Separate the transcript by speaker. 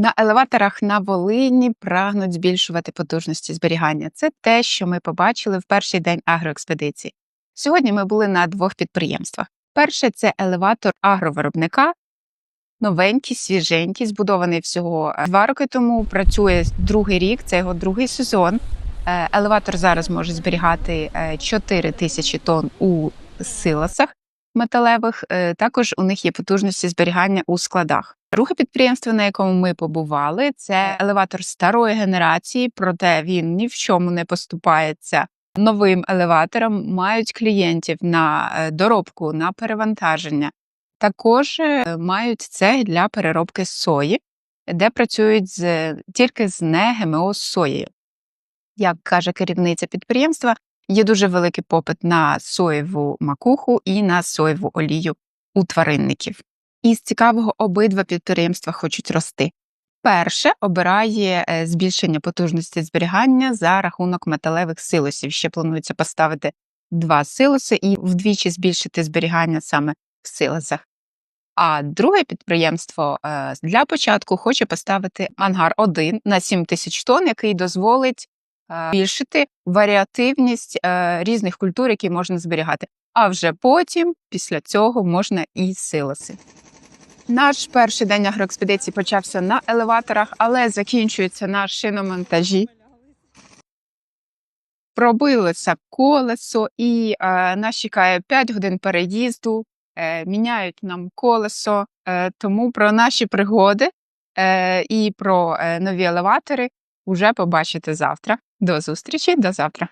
Speaker 1: На елеваторах на Волині прагнуть збільшувати потужності зберігання. Це те, що ми побачили в перший день агроекспедиції. Сьогодні ми були на двох підприємствах. Перше це елеватор агровиробника, новенький, свіженький, збудований всього е, два роки тому. Працює другий рік, це його другий сезон. Е, Елеватор зараз може зберігати е, 4 тисячі тонн у силосах металевих. Е, Також у них є потужності зберігання у складах. Друге підприємство, на якому ми побували, це елеватор старої генерації, проте він ні в чому не поступається новим елеваторам. Мають клієнтів на е, доробку, на перевантаження. Також е, мають цех для переробки сої, де працюють з, тільки з не ГМО соєю. Як каже керівниця підприємства, є дуже великий попит на соєву макуху і на соєву олію у тваринників. Із цікавого обидва підприємства хочуть рости. Перше обирає е, збільшення потужності зберігання за рахунок металевих силосів. Ще планується поставити два силоси і вдвічі збільшити зберігання саме в силосах. А друге підприємство е, для початку хоче поставити ангар 1 на 7 тисяч тонн, який дозволить е, збільшити варіативність різних культур, які можна зберігати. А вже потім, після цього, можна і силоси. Наш перший день агроекспедиції почався на елеваторах, але закінчується на шиномонтажі. Пробилося колесо, і е, нас чекає 5 годин переїзду. Е, міняють нам колесо. Е, тому про наші пригоди е, і про е, нові елеватори вже побачите завтра. До зустрічі, до завтра.